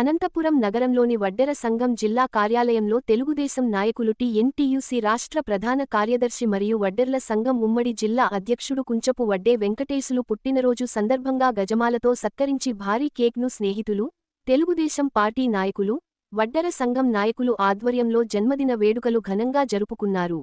అనంతపురం నగరంలోని వడ్డెర సంఘం జిల్లా కార్యాలయంలో తెలుగుదేశం నాయకులు టీఎన్టీయూసీ రాష్ట్ర ప్రధాన కార్యదర్శి మరియు వడ్డెర్ల సంఘం ఉమ్మడి జిల్లా అధ్యక్షుడు కుంచపు వడ్డే వెంకటేశులు పుట్టినరోజు సందర్భంగా గజమాలతో సత్కరించి భారీ కేక్ను స్నేహితులు తెలుగుదేశం పార్టీ నాయకులు వడ్డెర సంఘం నాయకులు ఆధ్వర్యంలో జన్మదిన వేడుకలు ఘనంగా జరుపుకున్నారు.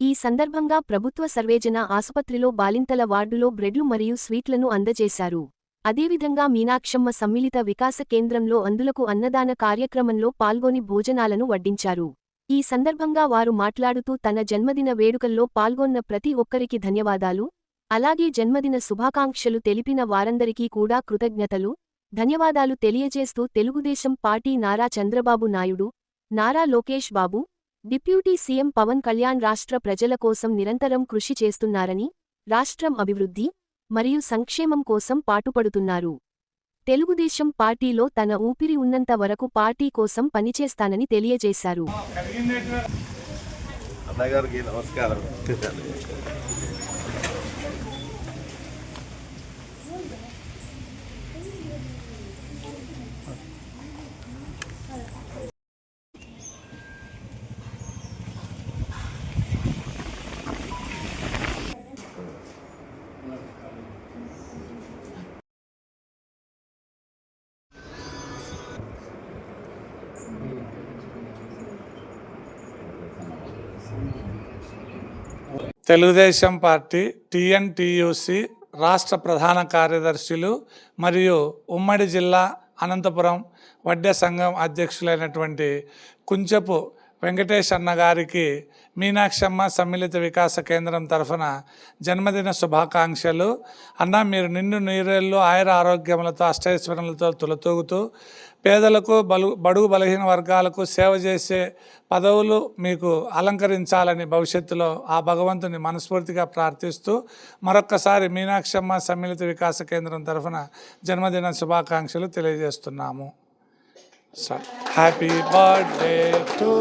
ఈ సందర్భంగా ప్రభుత్వ సర్వేజన ఆసుపత్రిలో బాలింతల వార్డులో బ్రెడ్లు మరియు స్వీట్లను అందజేశారు. అదేవిధంగా మీనాక్షమ్మ సమ్మిళిత వికాస కేంద్రంలో అందులకు అన్నదాన కార్యక్రమంలో పాల్గొని భోజనాలను వడ్డించారు. ఈ సందర్భంగా వారు మాట్లాడుతూ తన జన్మదిన వేడుకల్లో పాల్గొన్న ప్రతి ఒక్కరికి ధన్యవాదాలు. అలాగే జన్మదిన శుభాకాంక్షలు తెలిపిన వారందరికీ కూడా కృతజ్ఞతలు. ధన్యవాదాలు తెలియజేస్తూ Telugu Desam party Nara Chandrababu Naidu Nara Lokesh Babu deputy CM Pawan Kalyan రాష్ట్ర ప్రజల కోసం నిరంతరం కృషి చేస్తున్నారని రాష్ట్రం అభివృద్ధి మరియు సంక్షేమం కోసం పాటుపడుతున్నారు. తెలుగుదేశం పార్టీలో తన ఊపిరి ఉన్నంత వరకు పార్టీ కోసం పనిచేస్తానని తెలియజేశారు. తెలుగుదేశం పార్టీ టిఎన్టీయూసి రాష్ట్ర ప్రధాన కార్యదర్శులు మరియు ఉమ్మడి జిల్లా అనంతపురం వడ్డే సంఘం అధ్యక్షులైనటువంటి కుంచెపు వెంకటేష్ అన్న గారికి మీనాక్షమ్మ సమ్మిళిత వికాస కేంద్రం తరఫున జన్మదిన శుభాకాంక్షలు. అన్న మీరు నిండు నీరేళ్ళు ఆయుర ఆరోగ్యములతో అష్టైశ్వరములతో తులతూగుతూ పేదలకు బలు బడుగు బలహీన వర్గాలకు సేవ చేసే పదవులు మీకు అలంకరించాలని భవిష్యత్తులో ఆ భగవంతుని మనస్ఫూర్తిగా ప్రార్థిస్తూ మరొక్కసారి మీనాక్షమ్మ సమ్మిళిత వికాస కేంద్రం తరఫున జన్మదిన శుభాకాంక్షలు తెలియజేస్తున్నాము. హ్యాపీ బర్త్డే టు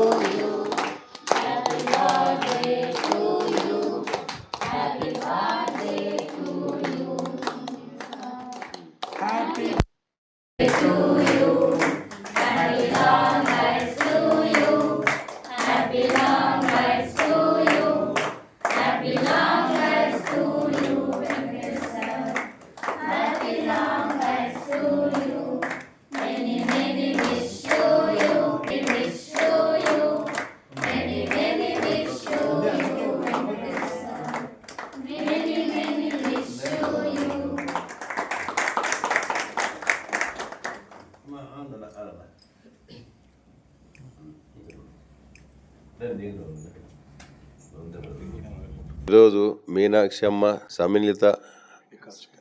ఈరోజు మీనాక్షమ్మ సమ్మిళిత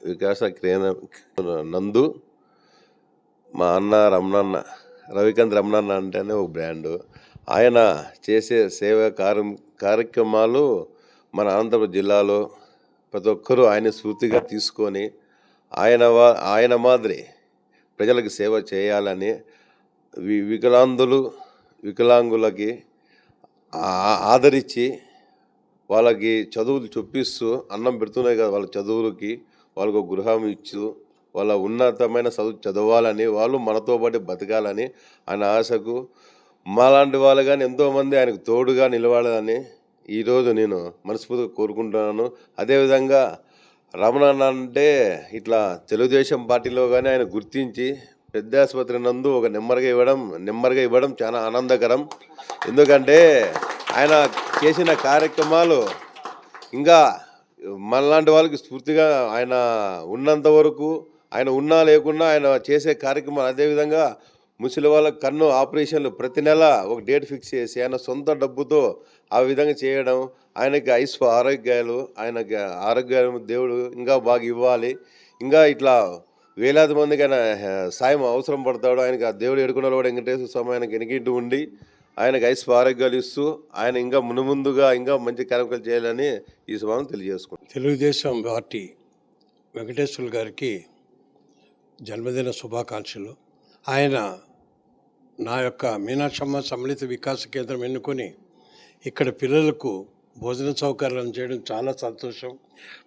వికాస కేంద్రం నందు మా అన్న రమణన్న రవికాంత్ రమణన్న అంటేనే ఒక బ్రాండు ఆయన చేసే సేవా కార్య కార్యక్రమాలు మన అనంతపురం జిల్లాలో ప్రతి ఒక్కరూ ఆయన స్ఫూర్తిగా తీసుకొని ఆయన వా ఆయన మాదిరి ప్రజలకు సేవ చేయాలని వి- వికలాంగులు వికలాంగులకి ఆదరించి వాళ్ళకి చదువులు చొప్పిస్తూ అన్నం పెడుతున్నాయి కదా వాళ్ళ చదువులకి వాళ్ళకు గృహం ఇచ్చు వాళ్ళ ఉన్నతమైన చదువు చదవాలని వాళ్ళు మనతో పాటు బతకాలని ఆయన ఆశకు మాలాంటి వాళ్ళు కానీ ఎంతోమంది ఆయనకు తోడుగా నిలవాలని ఈరోజు నేను మనస్ఫూర్తిగా కోరుకుంటున్నాను. అదేవిధంగా రమణ అంటే ఇట్లా తెలుగుదేశం పార్టీలో కానీ ఆయన గుర్తించి పెద్ద ఆసుపత్రి నందు ఒక నెమ్మరిగా ఇవ్వడం నెమ్మరిగా ఇవ్వడం చాలా ఆనందకరం. ఎందుకంటే ఆయన చేసిన కార్యక్రమాలు ఇంకా మనలాంటి వాళ్ళకి స్ఫూర్తిగా ఆయన ఉన్నంత వరకు ఆయన ఉన్నా లేకున్నా ఆయన చేసే కార్యక్రమాలు అదేవిధంగా ముసలి వాళ్ళ కన్ను ఆపరేషన్లు ప్రతి నెల ఒక డేట్ ఫిక్స్ చేసి ఆయన సొంత డబ్బుతో ఆ విధంగా చేయడం ఆయనకి ఐశ్వ ఆరోగ్యాలు ఆయనకి ఆరోగ్యాలు దేవుడు ఇంకా బాగా ఇవ్వాలి. ఇంకా ఇట్లా వేలాది మందికి ఆయన సాయం అవసరం పడతాడు. ఆయనకి ఆ దేవుడు ఎడుకున్న కూడా వెంకటేశ్వర స్వామి ఆయనకి వెనకింటూ ఉండి ఆయనకు ఐశ్వ ఆరోగ్యాలు ఇస్తూ ఆయన ఇంకా మునుముందుగా ఇంకా మంచి కార్యక్రమాలు చేయాలని ఈ సభను తెలియజేసుకుంటాం తెలుగుదేశం పార్టీ వెంకటేశ్వర గారికి జన్మదిన శుభాకాంక్షలు. ఆయన నా యొక్క మీనాక్షమ్మ సమ్మిళిత వికాస కేంద్రం ఎన్నుకొని ఇక్కడ పిల్లలకు భోజన సౌకర్యం చేయడం చాలా సంతోషం.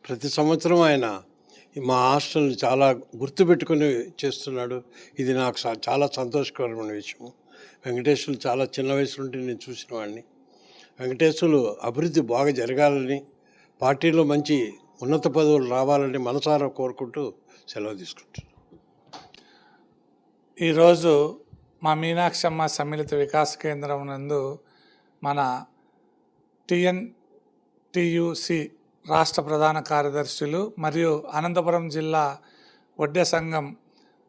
ప్రతి సంవత్సరం ఆయన మా హాస్టల్ని చాలా గుర్తుపెట్టుకుని చేస్తున్నాడు. ఇది నాకు సా- చాలా సంతోషకరమైన విషయం. వెంకటేశ్వరులు చాలా చిన్న వయసు నుండి నేను చూసిన వాడిని వెంకటేశ్వరులు అభివృద్ధి బాగా జరగాలని పార్టీలో మంచి ఉన్నత పదవులు రావాలని మనసారా కోరుకుంటూ సెలవు తీసుకుంటున్నాను. ఈరోజు మా మీనాక్షమ్మ సమ్మిళిత వికాస కేంద్రం నందు మన టిఎన్టియుసి రాష్ట్ర ప్రధాన కార్యదర్శులు మరియు అనంతపురం జిల్లా వడ్డే సంఘం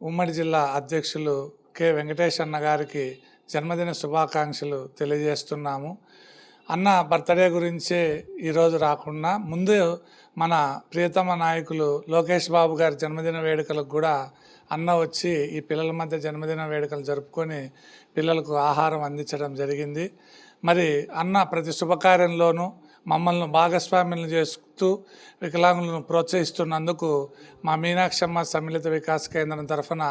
ఉమ్మడి జిల్లా అధ్యక్షులు కె. వెంకటేష్ అన్న గారికి జన్మదిన శుభాకాంక్షలు తెలియజేస్తున్నాము. అన్న బర్త్డే గురించే ఈరోజు రాకుండా ముందు మన ప్రియతమ నాయకులు లోకేష్ బాబు గారి జన్మదిన వేడుకలకు కూడా అన్న వచ్చి ఈ పిల్లల మధ్య జన్మదిన వేడుకలు జరుపుకొని పిల్లలకు ఆహారం అందించడం జరిగింది. మరి అన్న ప్రతి శుభకార్యంలోనూ మమ్మల్ని భాగస్వామ్యం చేస్తూ వికలాంగులను ప్రోత్సహిస్తున్నందుకు మా మీనాక్షమ్మ సమ్మిళిత వికాస్ కేంద్రం తరఫున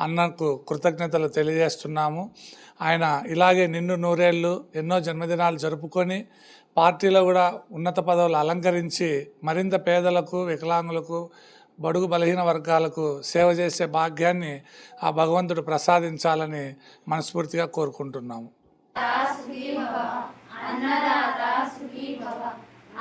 అన్నకు కృతజ్ఞతలు తెలియజేస్తున్నాము. ఆయన ఇలాగే నిండు నూరేళ్ళు ఎన్నో జన్మదినాలు జరుపుకొని పార్టీలో కూడా ఉన్నత పదవులు అలంకరించి మరింత పేదలకు వికలాంగులకు బడుగు బలహీన వర్గాలకు సేవ చేసే భాగ్యాన్ని ఆ భగవంతుడు ప్రసాదించాలని మనస్ఫూర్తిగా కోరుకుంటున్నాము.